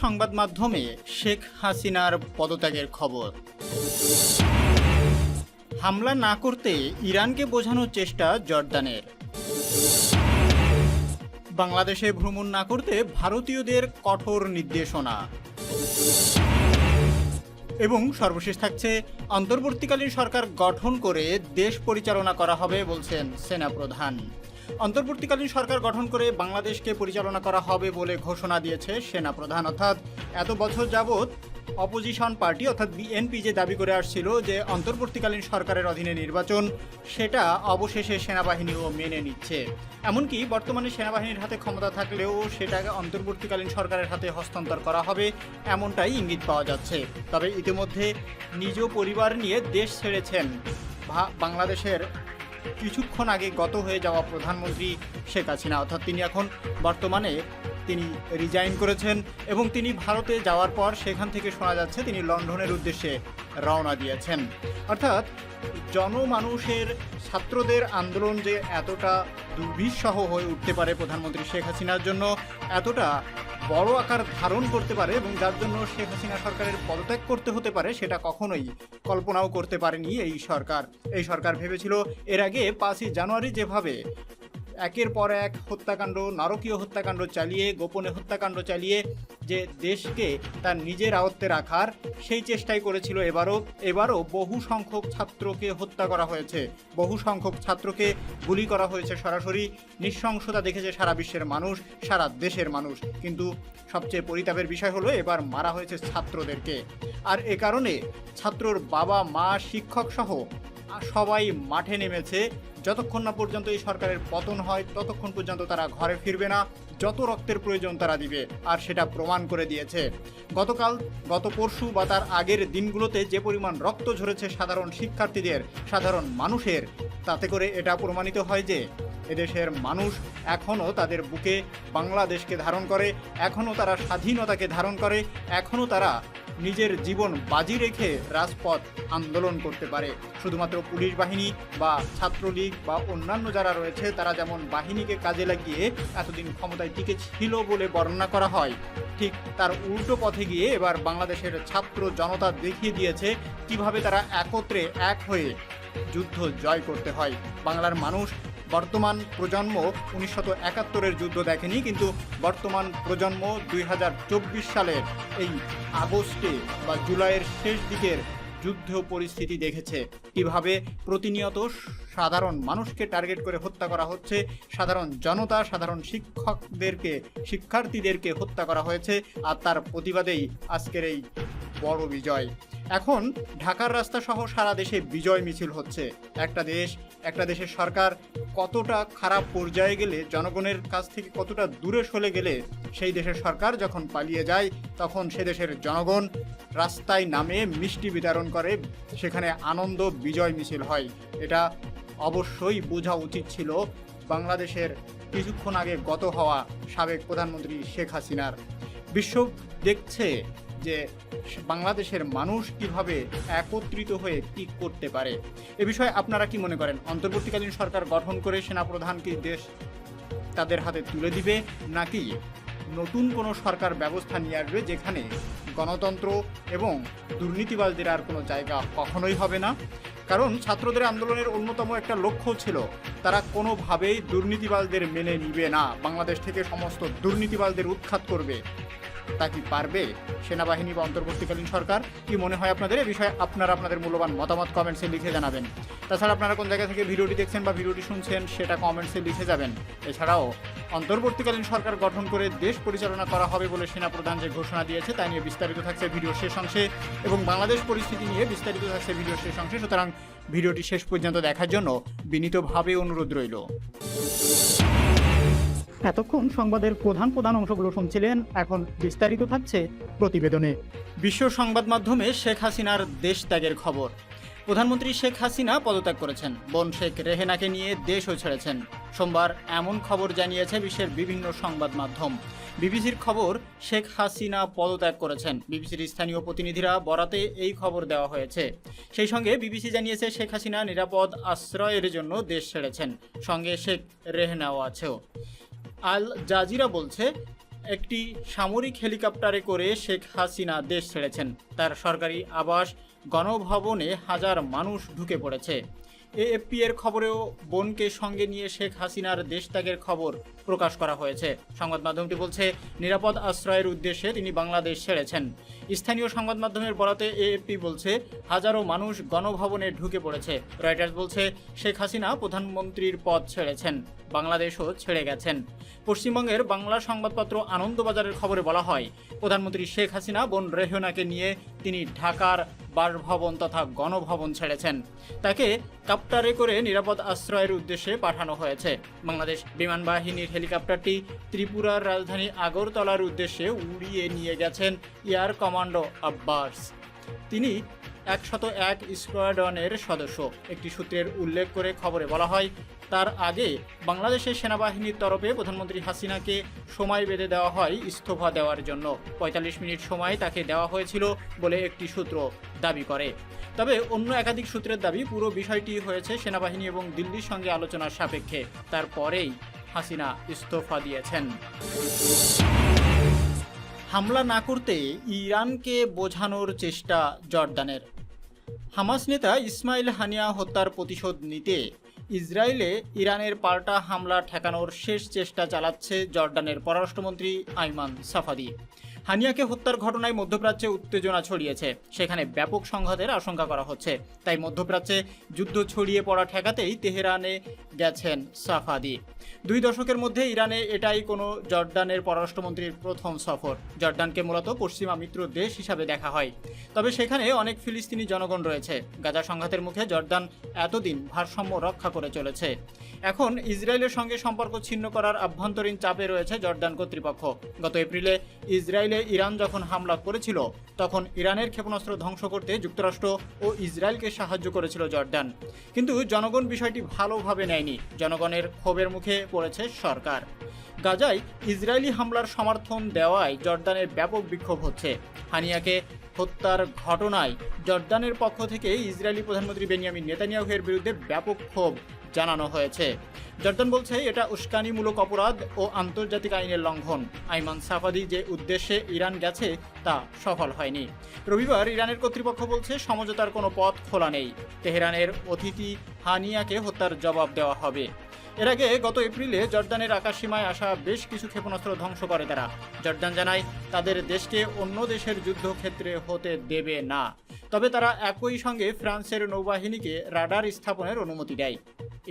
সংবাদ মাধ্যমে শেখ হাসিনার পদত্যাগের খবর। হামলা না করতে ইরানকে বোঝানোর চেষ্টা জর্দানের। বাংলাদেশে ভ্রমণ না করতে ভারতীয়দের কঠোর নির্দেশনা। এবং সর্বশেষ থাকছে, অন্তর্বর্তীকালীন সরকার গঠন করে দেশ পরিচালনা করা হবে বলছেন সেনাপ্রধান। অন্তর্বর্তীকালীন সরকার গঠন করে বাংলাদেশকে পরিচালনা করা হবে বলে ঘোষণা দিয়েছে সেনাপ্রধান অর্থাৎ এত বছর যাবৎ অপোজিশন পার্টি অর্থাৎ বিএনপি যে দাবি করে আসছিল যে অন্তর্বর্তীকালীন সরকারের অধীনে নির্বাচন, সেটা অবশেষে সেনাবাহিনীও মেনে নিচ্ছে। এমনকি বর্তমানে সেনাবাহিনীর হাতে ক্ষমতা থাকলেও সেটাকে অন্তর্বর্তীকালীন সরকারের হাতে হস্তান্তর করা হবে এমনটাই ইঙ্গিত পাওয়া যাচ্ছে। তবে ইতিমধ্যে নিজ পরিবার নিয়ে দেশ ছেড়েছেন বাংলাদেশের কিছুক্ষণ আগে গত হয়ে যাওয়া প্রধানমন্ত্রী শেখ হাসিনা, অর্থাৎ তিনি এখন বর্তমানে তিনি রিজাইন করেছেন এবং তিনি ভারতে যাওয়ার পর সেখান থেকে শোনা যাচ্ছে তিনি লন্ডনের উদ্দেশ্যে রওনা দিয়েছেন। অর্থাৎ জনমানুষের, ছাত্রদের আন্দোলন যে এতটা দুর্বিষহ হয়ে উঠতে পারে প্রধানমন্ত্রী শেখ হাসিনার জন্য, এতটা বড় আকার ধারণ করতে পারে এবং যার জন্য শেখ হাসিনা সরকারের পদত্যাগ করতে হতে পারে, সেটা কখনোই কল্পনাও করতে পারেনি এই সরকার। এই সরকার ভেবেছিল, এর আগে পাঁচই জানুয়ারি যেভাবে একের পর এক হত্যাকাণ্ড, নারকীয় হত্যাকাণ্ড চালিয়ে, গোপনে হত্যাকাণ্ড চালিয়ে যে দেশকে তার নিজের আয়ত্তে রাখার, সেই চেষ্টাই করেছিল এবারও। এবারও বহু সংখ্যক ছাত্রকে হত্যা করা হয়েছে। বহু সংখ্যক ছাত্রকে গুলি করা হয়েছে সরাসরি। নৃশংসতা দেখেছে সারা বিশ্বের মানুষ, সারা দেশের মানুষ। কিন্তু সবচেয়ে পরিতাপের বিষয় হলো, এবার মারা হয়েছে ছাত্রদেরকে। আর এ কারণে ছাত্রর বাবা মা শিক্ষক সহ সবাই মাঠে নেমেছে। যতক্ষণ না পর্যন্ত এই সরকারের পতন হয়, ততক্ষণ পর্যন্ত তারা ঘরে ফিরবে না। যত রক্তের প্রয়োজন তারা দিবে, আর সেটা প্রমাণ করে দিয়েছে। গতকাল, গত পরশু বা তার আগের দিনগুলোতে যে পরিমাণ রক্ত ঝরেছে সাধারণ শিক্ষার্থীদের, সাধারণ মানুষের, তাতে করে এটা প্রমাণিত হয় যে এদেশের মানুষ এখনও তাদের বুকে বাংলাদেশকে ধারণ করে, এখনও তারা স্বাধীনতাকে ধারণ করে, এখনও তারা নিজের জীবন বাজি রেখে রাজপথ আন্দোলন করতে পারে। শুধুমাত্র পুলিশ বাহিনী বা ছাত্রলীগ বা অন্যান্য যারা রয়েছে, তারা যেমন বাহিনীকে কাজে লাগিয়ে এতদিন ক্ষমতায় টিকে ছিল বলে বর্ণনা করা হয়, ঠিক তার উল্টো পথে গিয়ে এবার বাংলাদেশের ছাত্র জনতা দেখিয়ে দিয়েছে কীভাবে তারা একত্রে এক হয়ে যুদ্ধ জয় করতে হয়। বাংলার মানুষ বর্তমান প্রজন্ম উনিশশো একাত্তরের যুদ্ধ দেখেনি, কিন্তু বর্তমান প্রজন্ম দুই হাজার চব্বিশ সালের এই আগস্টে বা জুলাইয়ের শেষ দিকের যুদ্ধ পরিস্থিতি দেখেছে। কীভাবে প্রতিনিয়ত সাধারণ মানুষকে টার্গেট করে হত্যা করা হচ্ছে। সাধারণ জনতা, সাধারণ শিক্ষকদেরকে, শিক্ষার্থীদেরকে হত্যা করা হয়েছে আর তার প্রতিবাদেই আজকের এই বড় বিজয়। এখন ঢাকার রাস্তা সহ সারা দেশে বিজয় মিছিল হচ্ছে। একটা দেশ, একটা দেশের সরকার কতটা খারাপ পর্যায়ে গেলে, জনগণের কাছ থেকে কতটা দূরে সরে গেলে সেই দেশের সরকার যখন পালিয়ে যায়, তখন সে দেশের জনগণ রাস্তায় নামে মিষ্টি বিতরণ করে, সেখানে আনন্দ বিজয় মিছিল হয়। এটা অবশ্যই বোঝা উচিত ছিল বাংলাদেশের কিছুক্ষণ আগে গত হওয়া সাবেক প্রধানমন্ত্রী শেখ হাসিনার। বিশ্ব দেখছে যে বাংলাদেশের মানুষ কীভাবে একত্রিত হয়ে কি করতে পারে। এ বিষয়ে আপনারা কি মনে করেন? অন্তর্বর্তীকালীন সরকার গঠন করে সেনাপ্রধানকে দেশ তাদের হাতে তুলে দিবে নাকি নতুন কোনো সরকার ব্যবস্থা নিয়ে আসবে যেখানে গণতন্ত্র এবং দুর্নীতিবাজদের আর কোনো জায়গা কখনোই হবে না। কারণ ছাত্রদের আন্দোলনের অন্যতম একটা লক্ষ্য ছিল, তারা কোনোভাবেই দুর্নীতিবাদদের মেনে নিবে না। বাংলাদেশ থেকে সমস্ত দুর্নীতিবাদদের উৎখাত করবে। তা কি পারবে? সেনাবাহিনী বা অন্তর্বর্তীকালীন সরকার? কি মনে হয় আপনাদের? এ বিষয়ে আপনারা আপনাদের মূল্যবান মতামত কমেন্টসে লিখে জানাবেন। তাছাড়া আপনারা কোন জায়গা থেকে ভিডিওটি দেখছেন বা ভিডিওটি শুনছেন, সেটা কমেন্টসে লিখে যাবেন। এছাড়াও, অন্তর্বর্তীকালীন সরকার গঠন করে দেশ পরিচালনা করা হবে বলে সেনাপ্রধান যে ঘোষণা দিয়েছে, তা নিয়ে বিস্তারিত থাকছে ভিডিও শেষ অংশে এবং বাংলাদেশ পরিস্থিতি নিয়ে বিস্তারিত থাকছে ভিডিও শেষ অংশে। সুতরাং ভিডিওটি শেষ পর্যন্ত দেখার জন্য বিনীতভাবে অনুরোধ রইল। এতক্ষণ সংবাদের প্রধান প্রধান অংশগুলো শুনছিলেন। এখন বিস্তারিত থাকছে প্রতিবেদনে। বিশ্ব সংবাদ মাধ্যমে শেখ হাসিনার দেশ ত্যাগের খবর। প্রধানমন্ত্রী শেখ হাসিনা পদত্যাগ করেছেন। বোন শেখ রেহেনাকে নিয়ে দেশও ছেড়েছেন। সোমবার এমন খবর জানিয়েছে বিশ্বের বিভিন্ন সংবাদ মাধ্যম। বিবিসির খবর, শেখ হাসিনা পদত্যাগ করেছেন। বিবিসির স্থানীয় প্রতিনিধিরা বরাতে এই খবর দেওয়া হয়েছে। সেই সঙ্গে বিবিসি জানিয়েছে শেখ হাসিনা নিরাপদ আশ্রয়ের জন্য দেশ ছেড়েছেন। সঙ্গে শেখ রেহেনাও আছেও। আল জাজিরা বলছে, একটি সামরিক হেলিকপ্টারে করে শেখ হাসিনা দেশ ছেড়েছেন। তার সরকারি আবাস গণভবনে হাজার মানুষ ঢুকে পড়েছে। এএফপি এর খবরেও বোনকে সঙ্গে নিয়ে শেখ হাসিনার দেশত্যাগের খবর প্রকাশ করা হয়েছে। সংবাদ মাধ্যমটি বলছে, নিরাপদ আশ্রয়ের উদ্দেশ্যে তিনি বাংলাদেশ ছেড়েছেন। স্থানীয় সংবাদ মাধ্যমের বরাতে এএফপি বলছে, হাজারো মানুষ গণভবনে ঢুকে পড়েছে। রয়টার্স বলছে, শেখ হাসিনা প্রধানমন্ত্রীর পদ ছেড়েছেন, বাংলাদেশও ছেড়ে গেছেন। পশ্চিমবঙ্গের বাংলা সংবাদপত্র আনন্দবাজারের খবরে বলা হয়, প্রধানমন্ত্রী শেখ হাসিনা বোন রেহনাকে নিয়ে তিনি ঢাকার বাসভবন তথা গণভবন ছেড়েছেন। তাকে কাপ্টারে করে নিরাপদ আশ্রয়ের উদ্দেশ্যে পাঠানো হয়েছে। বাংলাদেশ বিমান বাহিনীর হেলিকপ্টারটি ত্রিপুরার রাজধানী আগরতলার উদ্দেশ্যে উড়িয়ে নিয়ে গেছেন এয়ার কমান্ডো আব্বাস। তিনি একশত এক স্কোয়াড্রনের সদস্য। একটি সূত্রের উল্লেখ করে খবরে বলা হয়, তার আগে বাংলাদেশের সেনাবাহিনীর তরফে প্রধানমন্ত্রী হাসিনাকে সময় বেঁধে দেওয়া হয় ইস্তফা দেওয়ার জন্য। পঁয়তাল্লিশ মিনিট সময় তাকে দেওয়া হয়েছিল বলে একটি সূত্র দাবি করে। তবে অন্য একাধিক সূত্রের দাবি, পুরো বিষয়টি হয়েছে সেনাবাহিনী এবং দিল্লির সঙ্গে আলোচনার সাপেক্ষে। তারপরেই হাসিনা ইস্তফা দিয়েছেন। হামলা না করতে ইরানকে বোঝানোর চেষ্টা জর্দানের। হামাস নেতা ইসমাইল হানিয়া হত্যার প্রতিশোধ নিতে ইসরায়েলে ইরানের পাল্টা হামলা ঠেকানোর শেষ চেষ্টা চালাচ্ছে জর্ডানের পররাষ্ট্রমন্ত্রী আইমান সাফাদি। হানিয়াকে হত্যার ঘটনায় মধ্যপ্রাচ্যে উত্তেজনা ছড়িয়েছে। সেখানে ব্যাপক সংঘাতের আশঙ্কা করা হচ্ছে। তাই মধ্যপ্রাচ্যে যুদ্ধ ছড়িয়ে পড়া ঠেকাতেই তেহরানে গেছেন সাফাদি। দুই দশকের মধ্যে ইরানে এটাই কোনো জর্ডানের পররাষ্ট্রমন্ত্রীর প্রথম সফর। জর্ডানকে মূলত পশ্চিমা মিত্র দেশ হিসাবে দেখা হয়। তবে সেখানে অনেক ফিলিস্তিনি জনগণ রয়েছে। গাজা সংঘাতের মুখে জর্ডান এতদিন ভারসাম্য রক্ষা করে চলেছে। এখন ইসরায়েলের সঙ্গে সম্পর্ক ছিন্ন করার আভ্যন্তরীণ চাপে রয়েছে জর্ডান কর্তৃপক্ষ। গত এপ্রিলে ইসরায়েলে ইরান যখন হামলা করেছিল, তখন ইরানের ক্ষেপণাস্ত্র ধ্বংস করতে যুক্তরাষ্ট্র ও ইসরায়েলকে সাহায্য করেছিল জর্ডান কিন্তু জনগণ বিষয়টি ভালোভাবে নেয়নি। জনগণের ক্ষোভের মুখে পড়েছে সরকার। গাজায় ইসরায়েলি হামলার সমর্থন দেওয়ায় জর্দানের ব্যাপক বিক্ষোভ হচ্ছে। হানিয়াকে হত্যার ঘটনায় জর্দানের পক্ষ থেকে ইসরায়েলি প্রধানমন্ত্রী বেনিয়ামিন নেতানিয়াহুয়ের বিরুদ্ধে ব্যাপক ক্ষোভ জানানো হয়েছে। জর্দান বলছে, এটা উস্কানিমূলক অপরাধ ও আন্তর্জাতিক আইনের লঙ্ঘন। আইমান সাফাদি যে উদ্দেশ্যে ইরান গেছে, তা সফল হয়নি। রবিবার ইরানের কর্তৃপক্ষ বলছে, সমঝোতার কোনো পথ খোলা নেই। তেহরানের অতিথি হানিয়াকে হত্যার জবাব দেওয়া হবে। এর আগে গত এপ্রিলে জর্দানের আকাশসীমায় আসা বেশ কিছু ক্ষেপণাস্ত্র ধ্বংস করে তারা। জর্দান জানায়, তাদের দেশকে অন্য দেশের যুদ্ধক্ষেত্রে হতে দেবে না। তবে তারা একই সঙ্গে ফ্রান্সের নৌবাহিনীকে রাডার স্থাপনের অনুমতি দেয়।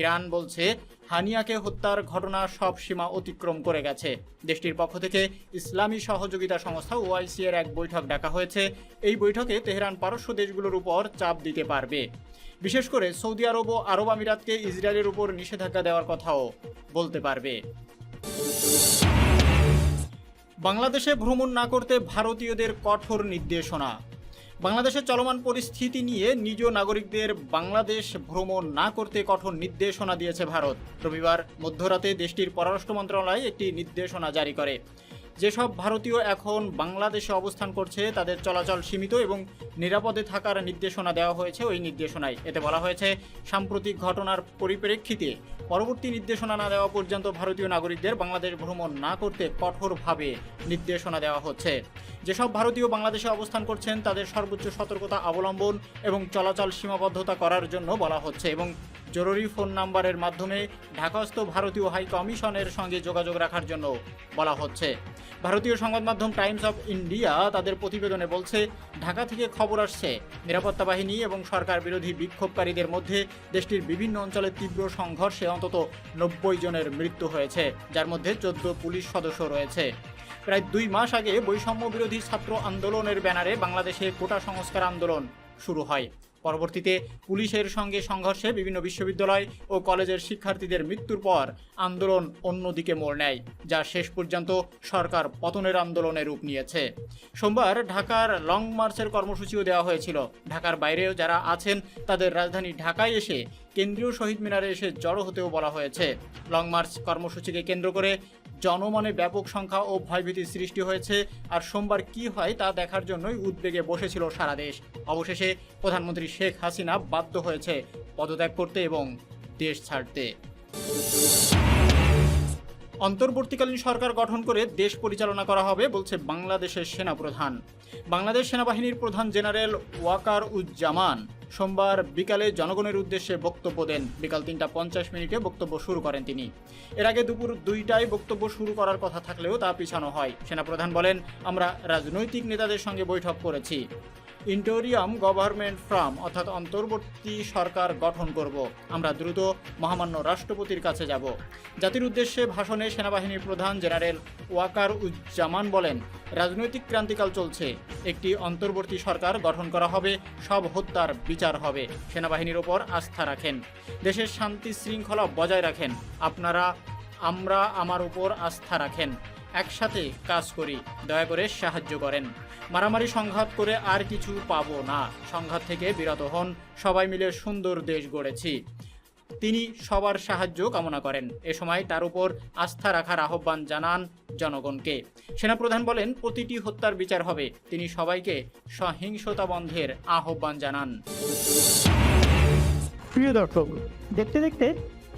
ইরান বলছে, হানিয়াকে হত্যার ঘটনা সব সীমা অতিক্রম করে গেছে। দেশটির পক্ষ থেকে ইসলামী সহযোগিতা সংস্থা ওআইসি এর এক বৈঠক ডাকা হয়েছে। এই বৈঠকে তেহরান পারস্য দেশগুলোর উপর চাপ দিতে পারবে। বিশেষ করে সৌদি আরব ও আরব আমিরাতকে ইসরায়েলের উপর নিষেধাজ্ঞা দেওয়ার কথাও বলতে পারবে। বাংলাদেশে ভ্রমণ না করতে ভারতীয়দের কঠোর নির্দেশনা। বাংলাদেশের চলমান পরিস্থিতি নিয়ে নিজ নাগরিকদের বাংলাদেশ ভ্রমণ না করতে কঠোর নির্দেশনা দিয়েছে ভারত। রবিবার মধ্যরাতে দেশটির পররাষ্ট্র মন্ত্রণালয় একটি নির্দেশনা জারি করে। যেসব ভারতীয় এখন বাংলাদেশে অবস্থান করছে, তাদের চলাচল সীমিত এবং নিরাপদে থাকার নির্দেশনা দেওয়া হয়েছে ওই নির্দেশনায়। এতে বলা হয়েছে, সাম্প্রতিক ঘটনার পরিপ্রেক্ষিতে পরবর্তী নির্দেশনা না দেওয়া পর্যন্ত ভারতীয় নাগরিকদের বাংলাদেশ ভ্রমণ না করতে কঠোরভাবে নির্দেশনা দেওয়া হচ্ছে। যেসব ভারতীয় বাংলাদেশে অবস্থান করছেন, তাদের সর্বোচ্চ সতর্কতা অবলম্বন এবং চলাচল সীমাবদ্ধতা করার জন্য বলা হচ্ছে এবং জরুরি ফোন নাম্বারের মাধ্যমে ঢাকাস্থ ভারতীয় হাই কমিশনের সঙ্গে যোগাযোগ রাখার জন্য বলা হচ্ছে। ভারতীয় সংবাদ মাধ্যম টাইমস অফ ইন্ডিয়া তাদের প্রতিবেদনে বলছে, ঢাকা থেকে খবর আসছে, নিরাপত্তা বাহিনী এবং সরকার বিরোধী বিক্ষোভকারীদের মধ্যে দেশটির বিভিন্ন অঞ্চলে তীব্র সংঘর্ষে অন্তত নব্বই জনের মৃত্যু হয়েছে, যার মধ্যে চোদ্দ পুলিশ সদস্য রয়েছে। প্রায় দুই মাস আগে বৈষম্য বিরোধী ছাত্র আন্দোলনের ব্যানারে বাংলাদেশে কোটা সংস্কার আন্দোলন শুরু হয়। পরবর্তীতে পুলিশের সঙ্গে সংঘর্ষে বিভিন্ন বিশ্ববিদ্যালয় ও কলেজের শিক্ষার্থীদের মৃত্যুর পর আন্দোলন অন্যদিকে মোড় নেয়, যা শেষ পর্যন্ত সরকার পতনের আন্দোলনে রূপ নিয়েছে। সোমবার ঢাকার লং মার্চের কর্মসূচিও দেওয়া হয়েছিল। ঢাকার বাইরেও যারা আছেন, তাদের রাজধানী ঢাকায় এসে কেন্দ্রীয় শহীদ মিনারে এসে জড়ো হতেও বলা হয়েছে। লং মার্চ কর্মসূচিকে কেন্দ্র করে জনমনে ব্যাপক সংখ্যা ও ভয়ভীতির সৃষ্টি হয়েছে, আর সোমবার কি হয় তা দেখার জন্যই উদ্বেগে বসেছিল সারা দেশ। অবশেষে প্রধানমন্ত্রী শেখ হাসিনা বাধ্য হয়েছে পদত্যাগ করতে এবং দেশ ছাড়তে। অন্তর্বর্তীকালীন সরকার গঠন করে দেশ পরিচালনা করা হবে বলছে বাংলাদেশের সেনাপ্রধান। বাংলাদেশ সেনাবাহিনীর প্রধান জেনারেল ওয়াকার উজ্জামান সোমবার বিকালে জনগণের উদ্দেশ্যে বক্তব্য দেন। বিকাল তিনটা পঞ্চাশ মিনিটে বক্তব্য শুরু করেন তিনি। এর আগে দুপুর দুইটায় বক্তব্য শুরু করার কথা থাকলেও তা পিছানো হয়। সেনাপ্রধান বলেন, আমরা রাজনৈতিক নেতাদের সঙ্গে বৈঠক করেছি। ইন্টোরিয়াম গভর্নমেন্ট ফ্রাম অর্থাৎ অন্তর্বর্তী সরকার গঠন করব। আমরা দ্রুত মহামান্য রাষ্ট্রপতির কাছে যাব। জাতির উদ্দেশ্যে ভাষণে সেনাবাহিনীর প্রধান জেনারেল ওয়াকার উজ্জামান বলেন, রাজনৈতিক ক্রান্তিকাল চলছে। একটি অন্তর্বর্তী সরকার গঠন করা হবে, সব হত্যার বিচার হবে। সেনাবাহিনীর ওপর আস্থা রাখেন। দেশের শান্তি শৃঙ্খলা বজায় রাখেন। আপনারা, আমরা আমার উপর আস্থা রাখেন। একসাথে কাজ করি। দয়া করে সাহায্য করেন। মারামারি সংঘাত করে আর কিছু পাবো না। সংঘাত থেকে বিরত হন। সবাই মিলে সুন্দর দেশ গড়েছি। তিনি সবার সাহায্য কামনা করেন। এ সময় তার উপর আস্থা রাখার আহ্বান জানান জনগণকে। সেনাপ্রধান বলেন, প্রতিটি হত্যার বিচার হবে। তিনি সবাইকে সহিংসতা বন্ধের আহ্বান জানান। প্রিয় দর্শক, দেখতে দেখতে